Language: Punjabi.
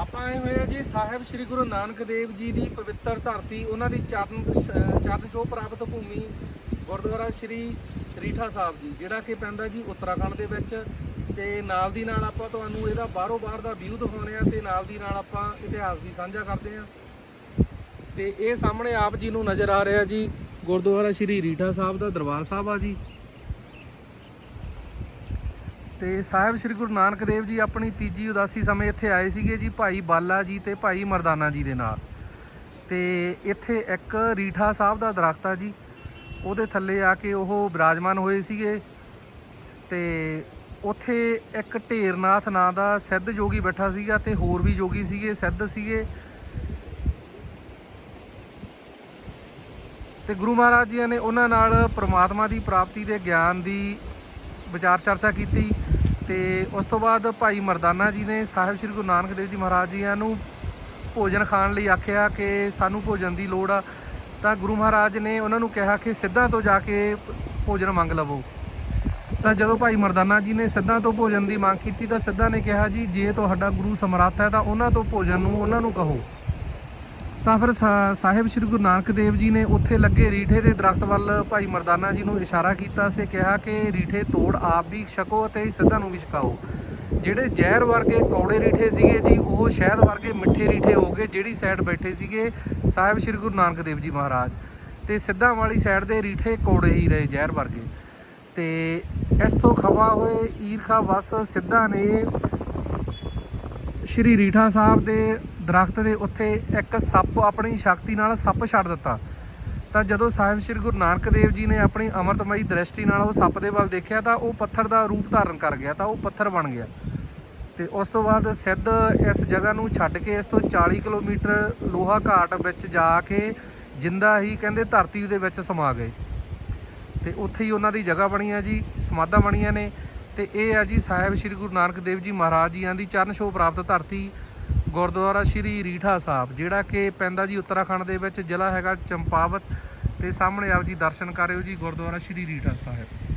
ਆਪਾਂ ਆਏ ਹੋਏ ਆ ਜੀ ਸਾਹਿਬ ਸ੍ਰੀ ਗੁਰੂ ਨਾਨਕ ਦੇਵ ਜੀ ਦੀ ਪਵਿੱਤਰ ਧਰਤੀ, ਉਹਨਾਂ ਦੀ ਚਰਨ ਸ਼- ਚਰਨ ਛੋਹ ਪ੍ਰਾਪਤ ਭੂਮੀ ਗੁਰਦੁਆਰਾ ਸ੍ਰੀ ਰੀਠਾ ਸਾਹਿਬ ਜੀ, ਜਿਹੜਾ ਕਿ ਪੈਂਦਾ ਜੀ ਉੱਤਰਾਖੰਡ ਦੇ ਵਿੱਚ। ਤੇ ਨਾਲ ਦੀ ਨਾਲ ਆਪਾਂ ਤੁਹਾਨੂੰ ਇਹਦਾ ਬਾਹਰੋਂ ਬਾਹਰ ਦਾ ਵਿਊ ਦਿਖਾਉਣੇ ਆ ਤੇ ਨਾਲ ਦੀ ਨਾਲ ਆਪਾਂ ਇਤਿਹਾਸ ਵੀ ਸਾਂਝਾ ਕਰਦੇ ਆ। ਤੇ ਇਹ ਸਾਹਮਣੇ ਆਪ ਜੀ ਨੂੰ ਨਜ਼ਰ ਆ ਰਿਹਾ ਜੀ ਗੁਰਦੁਆਰਾ ਸ੍ਰੀ ਰੀਠਾ ਸਾਹਿਬ ਦਾ ਦਰਬਾਰ ਸਾਹਿਬ ਆ ਜੀ। ਤੇ ਸਾਹਿਬ ਸ੍ਰੀ ਗੁਰੂ ਨਾਨਕ ਦੇਵ ਜੀ ਆਪਣੀ ਤੀਜੀ ਉਦਾਸੀ ਸਮੇਂ ਇੱਥੇ ਆਏ ਸੀਗੇ ਜੀ ਭਾਈ ਬਾਲਾ ਜੀ ਤੇ ਭਾਈ ਮਰਦਾਨਾ ਜੀ ਦੇ ਨਾਲ। ਤੇ ਇੱਥੇ ਇੱਕ ਰੀਠਾ ਸਾਹਿਬ ਦਾ ਦਰਖਤ ਆ ਜੀ, ਉਹਦੇ ਥੱਲੇ ਆ ਕੇ ਉਹ ਬਿਰਾਜਮਾਨ ਹੋਏ ਸੀਗੇ ਤੇ ਉੱਥੇ ਇੱਕ ਢੇਰਨਾਥ ਨਾਂ ਦਾ ਸਿੱਧ ਯੋਗੀ ਬੈਠਾ ਸੀਗਾ ਤੇ ਹੋਰ ਵੀ ਜੋਗੀ ਸੀਗੇ, ਸਿੱਧ ਸੀਗੇ। ਤੇ ਗੁਰੂ ਮਹਾਰਾਜ ਜੀ ਨੇ ਉਹਨਾਂ ਨਾਲ ਪ੍ਰਮਾਤਮਾ ਦੀ ਪ੍ਰਾਪਤੀ ਦੇ ਗਿਆਨ ਦੀ ਵਿਚਾਰ ਚਰਚਾ ਕੀਤੀ। ਤੇ ਉਸ ਤੋਂ ਬਾਅਦ ਭਾਈ ਮਰਦਾਨਾ ਜੀ ਨੇ ਸਾਹਿਬ ਸ੍ਰੀ ਗੁਰੂ ਨਾਨਕ ਦੇਵ ਜੀ ਮਹਾਰਾਜ ਜੀਆਂ ਨੂੰ ਭੋਜਨ ਖਾਣ ਲਈ ਆਖਿਆ ਕਿ ਸਾਨੂੰ ਭੋਜਨ ਦੀ ਲੋੜ ਆ, ਤਾਂ ਗੁਰੂ ਮਹਾਰਾਜ ਨੇ ਉਹਨਾਂ ਨੂੰ ਕਿਹਾ ਕਿ ਸਿੱਧਾਂ ਤੋਂ ਜਾ ਕੇ ਭੋਜਨ ਮੰਗ ਲਵੋ। ਤਾਂ ਜਦੋਂ ਭਾਈ ਮਰਦਾਨਾ ਜੀ ਨੇ ਸਿੱਧਾਂ ਤੋਂ ਭੋਜਨ ਦੀ ਮੰਗ ਕੀਤੀ, ਤਾਂ ਸਿੱਧਾਂ ਨੇ ਕਿਹਾ ਜੀ, ਜੇ ਤੁਹਾਡਾ ਗੁਰੂ ਸਮਰੱਥ ਹੈ, ਤਾਂ ਉਹਨਾਂ ਤੋਂ ਭੋਜਨ ਨੂੰ, ਉਹਨਾਂ ਨੂੰ ਕਹੋ। ਤਾਂ ਫਿਰ ਸਾ- ਸਾਹਿਬ ਸ੍ਰੀ ਗੁਰੂ ਨਾਨਕ ਦੇਵ ਜੀ ਨੇ ਉੱਥੇ ਲੱਗੇ ਰੀਠੇ ਦੇ ਦਰਖਤ ਵੱਲ ਭਾਈ ਮਰਦਾਨਾ ਜੀ ਨੂੰ ਇਸ਼ਾਰਾ ਕੀਤਾ ਸੀ ਕਿਹਾ ਕਿ ਰੀਠੇ ਤੋੜ ਆਪ ਵੀ ਛਕੋ ਅਤੇ ਸਿੱਧਾ ਨੂੰ ਵੀ ਛਕਾਓ। ਜਿਹੜੇ ਜ਼ਹਿਰ ਵਰਗੇ ਕੌੜੇ ਰੀਠੇ ਸੀਗੇ ਜੀ, ਉਹ ਸ਼ਹਿਦ ਵਰਗੇ ਮਿੱਠੇ ਰੀਠੇ ਹੋ ਗਏ, ਜਿਹੜੀ ਸਾਈਡ ਬੈਠੇ ਸੀਗੇ ਸਾਹਿਬ ਸ੍ਰੀ ਗੁਰੂ ਨਾਨਕ ਦੇਵ ਜੀ ਮਹਾਰਾਜ। ਤੇ ਸਿੱਧਾਂ ਵਾਲੀ ਸਾਈਡ ਦੇ ਰੀਠੇ ਕੌੜੇ ਹੀ ਰਹੇ ਜ਼ਹਿਰ ਵਰਗੇ। ਤੇ ਇਸ ਤੋਂ ਖਵਾ ਹੋਏ ਈਰਖਾ ਵਸ ਸਿੱਧਾ ਨੇ ਸ਼੍ਰੀ ਰੀਠਾ ਸਾਹਿਬ ਦੇ ਦਰਖਤ ਦੇ ਉੱਥੇ ਇੱਕ ਸੱਪ ਆਪਣੀ ਸ਼ਕਤੀ ਨਾਲ ਸੱਪ ਛੱਡ ਦਿੱਤਾ। ਤਾਂ ਜਦੋਂ ਸਾਹਿਬ ਸ੍ਰੀ ਗੁਰੂ ਨਾਨਕ ਦੇਵ ਜੀ ਨੇ ਆਪਣੀ ਅਮਰਤਮਈ ਦ੍ਰਿਸ਼ਟੀ ਨਾਲ ਉਹ ਸੱਪ ਦੇ ਵੱਲ ਦੇਖਿਆ, ਤਾਂ ਉਹ ਪੱਥਰ ਦਾ ਰੂਪ ਧਾਰਨ ਕਰ ਗਿਆ, ਤਾਂ ਉਹ ਪੱਥਰ ਬਣ ਗਿਆ। ਤੇ ਉਸ ਤੋਂ ਬਾਅਦ ਸਿੱਧ ਇਸ ਜਗ੍ਹਾ ਨੂੰ ਛੱਡ ਕੇ ਇਸ ਤੋਂ 40 ਕਿਲੋਮੀਟਰ ਲੋਹਾ ਘਾਟ ਵਿੱਚ ਜਾ ਕੇ ਜਿੰਦਾ ਹੀ ਕਹਿੰਦੇ ਧਰਤੀ ਦੇ ਵਿੱਚ ਸਮਾ ਗਏ। ਤੇ ਉੱਥੇ ਹੀ ਉਹਨਾਂ ਦੀ ਜਗ੍ਹਾ ਬਣੀ ਆ ਜੀ, ਸਮਾਧਾਂ ਬਣੀਆਂ ਨੇ। ਤੇ ਇਹ ਆ ਜੀ ਸਾਹਿਬ ਸ੍ਰੀ ਗੁਰੂ ਨਾਨਕ ਦੇਵ ਜੀ ਮਹਾਰਾਜ ਜੀਆਂ ਦੀ ਚਰਨ ਛੋਹ ਪ੍ਰਾਪਤ ਧਰਤੀ ਗੁਰਦੁਆਰਾ ਸ੍ਰੀ ਰੀਠਾ ਸਾਹਿਬ, ਜਿਹੜਾ ਕਿ ਪੈਂਦਾ ਜੀ ਉੱਤਰਾਖੰਡ ਦੇ ਵਿੱਚ, ਜ਼ਿਲ੍ਹਾ ਹੈਗਾ ਚੰਪਾਵਤ। ਤੇ ਸਾਹਮਣੇ ਆਪ ਜੀ, ਦਰਸ਼ਨ ਕਰਿਓ ਜੀ ਗੁਰਦੁਆਰਾ ਸ੍ਰੀ ਰੀਠਾ ਸਾਹਿਬ।